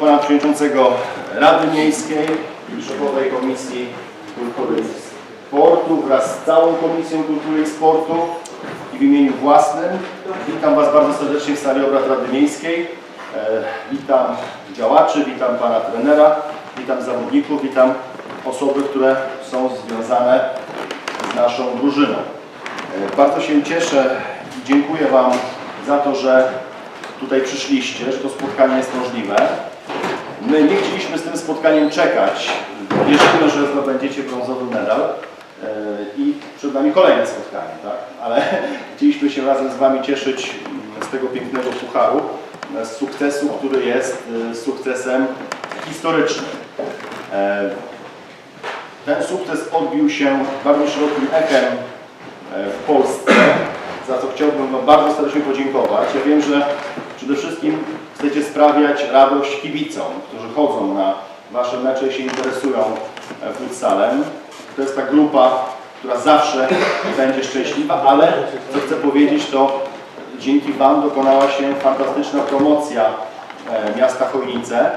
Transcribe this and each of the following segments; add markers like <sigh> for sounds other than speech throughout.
pana przewodniczącego Rady Miejskiej i szefowej Komisji Kultury i Sportu wraz z całą Komisją Kultury i Sportu i w imieniu własnym witam Was bardzo serdecznie w sali obrad Rady Miejskiej. E, Witam działaczy, witam pana trenera, witam zawodników, witam osoby, które są związane z naszą drużyną. E, Bardzo się cieszę i dziękuję Wam za to, że tutaj przyszliście, że to spotkanie jest możliwe. My nie chcieliśmy z tym spotkaniem czekać. Wierzymy, że zdobędziecie brązowy medal e, i przed nami kolejne spotkanie, tak? Ale <laughs> chcieliśmy się razem z Wami cieszyć mm, z tego pięknego pucharu, e, z sukcesu, który jest e, sukcesem historycznym. Ten sukces odbił się bardzo szerokim echem w Polsce, za co chciałbym Wam bardzo serdecznie podziękować. Ja wiem, że przede wszystkim chcecie sprawiać radość kibicom, którzy chodzą na Wasze mecze i się interesują e, futsalem. To jest ta grupa, która zawsze będzie szczęśliwa, ale co chcę powiedzieć, to dzięki Wam dokonała się fantastyczna promocja e, miasta Chojnice,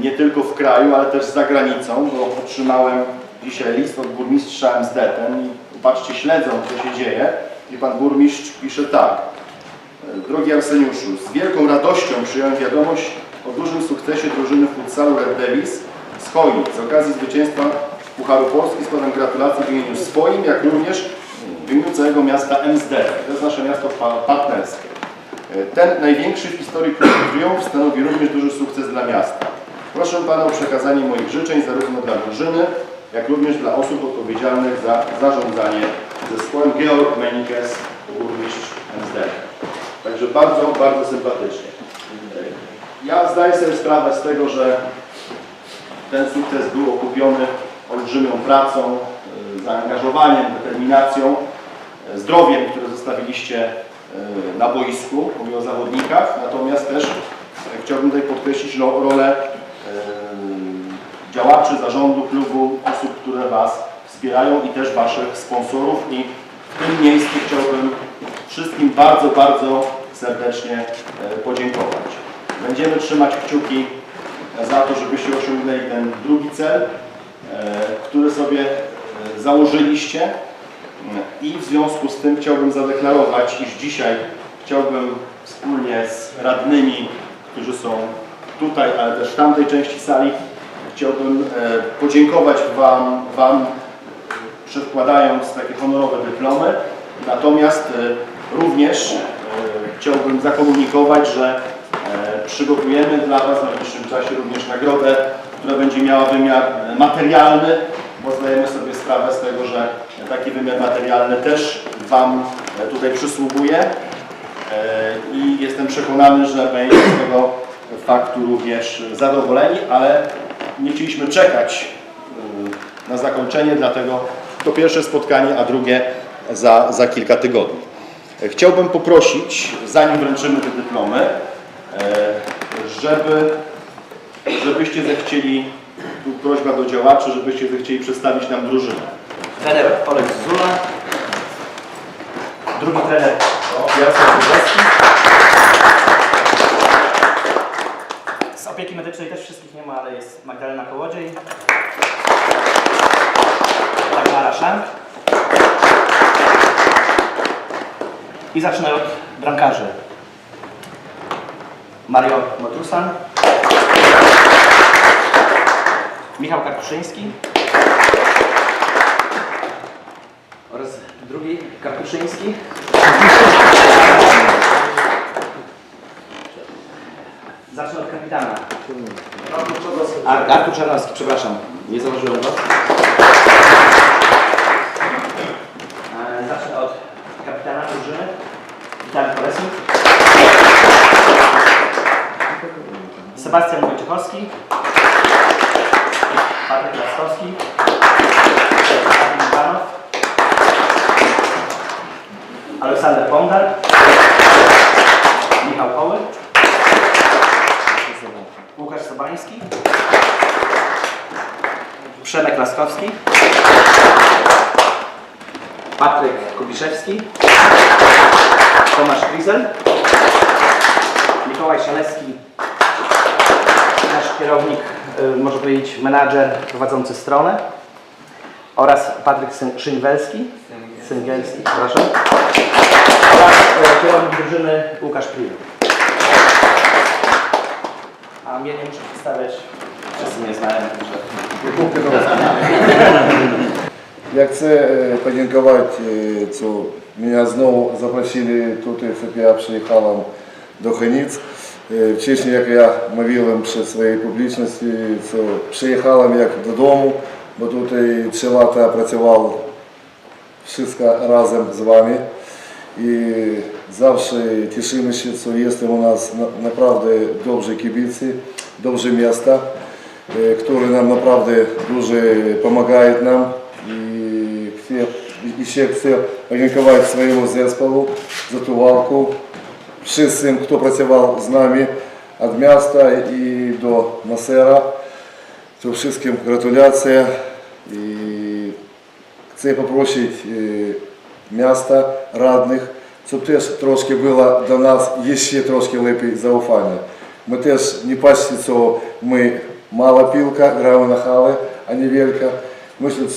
nie tylko w kraju, ale też za granicą, bo otrzymałem dzisiaj list od burmistrza Emsdeten i patrzcie, śledzą co się dzieje i pan burmistrz pisze tak. Drogi Arseniuszu, z wielką radością przyjąłem wiadomość o dużym sukcesie drużyny futsalu Red Devils z Chojnic. Z okazji zwycięstwa Pucharu Polski składam gratulacje w imieniu swoim, jak również w imieniu całego miasta Emsdeten. To jest nasze miasto pa- partnerskie. Ten największy w historii triumf stanowi również duży sukces dla miasta. Proszę Pana o przekazanie moich życzeń zarówno dla drużyny, jak również dla osób odpowiedzialnych za zarządzanie zespołem Georg Menikes, burmistrz MSD. Także bardzo, bardzo sympatycznie. Ja zdaję sobie sprawę z tego, że ten sukces był okupiony olbrzymią pracą, y, zaangażowaniem, determinacją, y, zdrowiem, które zostawiliście y, na boisku, mówię o zawodnikach, natomiast też y, chciałbym tutaj podkreślić ro- rolę działaczy zarządu klubu, osób, które Was wspierają i też Waszych sponsorów i w tym miejscu chciałbym wszystkim bardzo, bardzo serdecznie e, podziękować. Będziemy trzymać kciuki za to, żebyście osiągnęli ten drugi cel, e, który sobie e, założyliście i w związku z tym chciałbym zadeklarować, iż dzisiaj chciałbym wspólnie z radnymi, którzy są tutaj, ale też w tamtej części sali, chciałbym podziękować Wam, Wam przedkładając takie honorowe dyplomy. Natomiast również chciałbym zakomunikować, że e, przygotujemy dla Was w najbliższym czasie również nagrodę, która będzie miała wymiar e, materialny, bo zdajemy sobie sprawę z tego, że taki wymiar materialny też Wam e, tutaj przysługuje E, i jestem przekonany, że będziecie z tego faktu również zadowoleni, ale nie chcieliśmy czekać na zakończenie, dlatego to pierwsze spotkanie, a drugie za, za kilka tygodni. Chciałbym poprosić, zanim wręczymy te dyplomy, e, żeby, żebyście zechcieli, tu prośba do działaczy, żebyście zechcieli przedstawić nam drużynę. Trener Olek Zula. Drugi trener Jarosław Budowski. Z opieki medycznej też wszystkich nie ma, ale jest Magdalena Kołodziej. Dagmara Szank. I zacznę od bramkarzy. Mario Motrusan. Michał Kartuszyński. oraz drugi Kartuszyński. Zacznę od kapitana. Ar Artur Czarnowski, przepraszam, nie zauważyłem go. E, Zacznę od kapitana drużyny, Witali Kolesnik. Sebastian Wojciechowski. Patryk Laskowski. Martin Iwanow. Aleksander Pondar, Michał Koły, Łukasz Sobański, Przemek Laskowski, Patryk Kubiszewski, Tomasz Grizel, Mikołaj Szalewski, nasz kierownik, y, można powiedzieć menadżer prowadzący stronę oraz Patryk Syn- Szyngelski, Syngelski, przepraszam, oraz y, kierownik drużyny Łukasz Prił. A mnie nie muszę przedstawiać, wszyscy mnie znają, chcę <laughs> Як це е, подякувати, е, цю мене знову запросили тут, е, щоб я приїхав до Ханівць. В Чечні, як я мовив ще своєї публічності, це приїхав як додому, бо тут і пчелата працював все разом з вами. І завжди тішимося, що є у нас направди добрі кибиці, добрі міста, яке нам направді дуже допомагають нам все, еще все рекомендовать своему зеркалу, затувалку, всім, хто працював з нами від міста і до Насера, то всім гратуляція. І це попросити е, міста, радних, щоб теж трошки було до нас ще трошки лепі зауфання. Ми теж не пачці цього, ми мала пілка, граємо на хали, а не велика. Ми що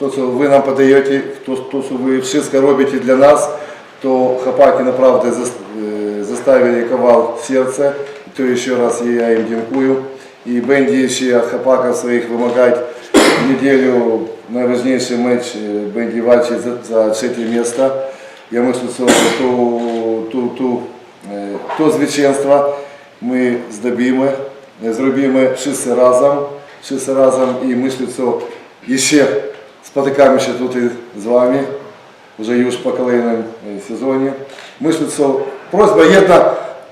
то, что вы нам подаете, то, то что вы все робите для нас, то Хапаки направда е, заставили ковал в сердце, то еще раз я им дякую. І Бенди еще от Хапаков своих вымогать неделю найважніший матч э, Бенди Вачи за, за третье место. Я мыслю, что ту, ту, ту, то э, звичайство ми здобимо, зробимо э, все разом, все разом і мислю, що ще спотикаємося тут з вами, вже już по kolejnym е, сезоні. Myślę, що просьба jedna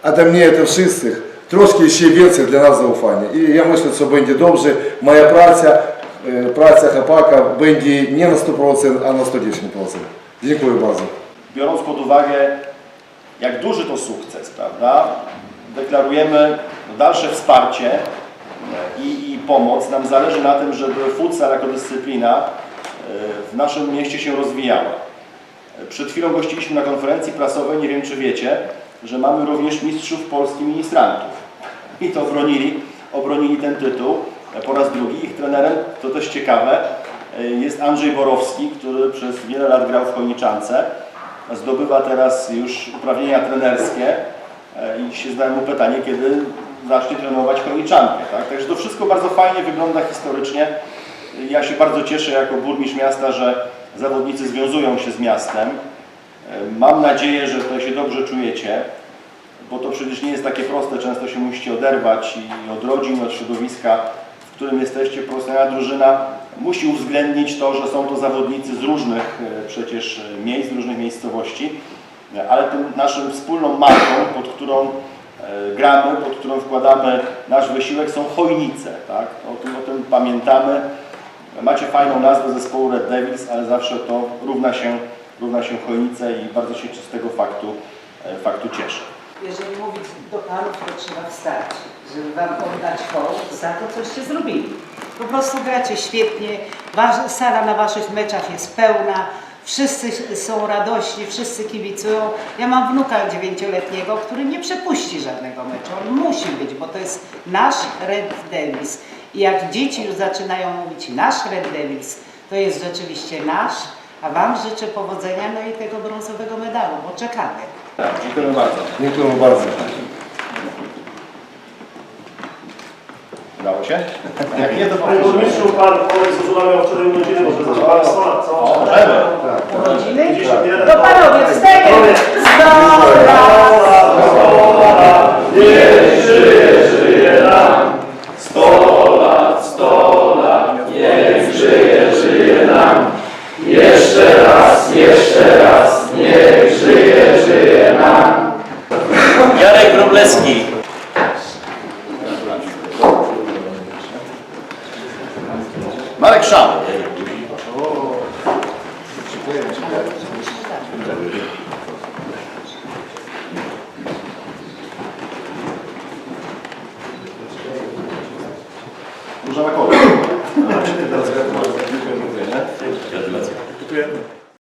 ode mnie to wszystkich, трошки ще więcej для нас заufання. І я myślę, що będzie dobrze, моя праця, е, праця Хапака będzie nie na 100%, a na 110%. Dziękuję bardzo. biorąc pod uwagę, jak duży to sukces, prawda, deklarujemy dalsze wsparcie e, i, i pomoc. Nam zależy na tym, żeby futsal jako dyscyplina e, w naszym mieście się rozwijała. Przed chwilą gościliśmy na konferencji prasowej, nie wiem czy wiecie, że mamy również mistrzów Polski ministrantów. I to obronili, obronili ten tytuł po raz drugi. Ich trenerem, to też ciekawe, jest Andrzej Borowski, który przez wiele lat grał w Chojniczance. Zdobywa teraz już uprawnienia trenerskie i się zadaje mu pytanie, kiedy zacznie trenować Chojniczankę. Tak? Także to wszystko bardzo fajnie wygląda historycznie. Ja się bardzo cieszę jako burmistrz miasta, że zawodnicy związują się z miastem. Mam nadzieję, że tutaj się dobrze czujecie bo to przecież nie jest takie proste, często się musicie oderwać i od rodzin, od środowiska, w którym jesteście. Profesjonalna drużyna musi uwzględnić to, że są to zawodnicy z różnych e, przecież e, miejsc, z różnych miejscowości, ale tym naszym wspólną marką, pod którą e, gramy, pod którą wkładamy nasz wysiłek są chojnice, tak? O tym, o tym pamiętamy. Macie fajną nazwę zespołu Red Devils, ale zawsze to równa się, równa się chojnice i bardzo się z tego faktu, e, faktu cieszę. Jeżeli mówić do panów, to trzeba wstać, żeby wam oddać hołd za to, coście zrobili. Po prostu gracie świetnie, sala na waszych meczach jest pełna, wszyscy są radośni, wszyscy kibicują. Ja mam wnuka dziewięcioletniego, który nie przepuści żadnego meczu. On musi być, bo to jest nasz Red Devils. I jak dzieci już zaczynają mówić nasz Red Devils, to jest rzeczywiście nasz, a wam życzę powodzenia, no i tego brązowego medalu, bo czekamy. Tak, dziękuję bardzo. Dziękuję bardzo. Udało się? Jak nie, to Panie burmistrzu, pan powiedz, że Żula miał wczoraj urodziny, może proszę Państwa, co? Możemy. Urodziny? 51 To panowie, wstajemy! Sto lat! Jarek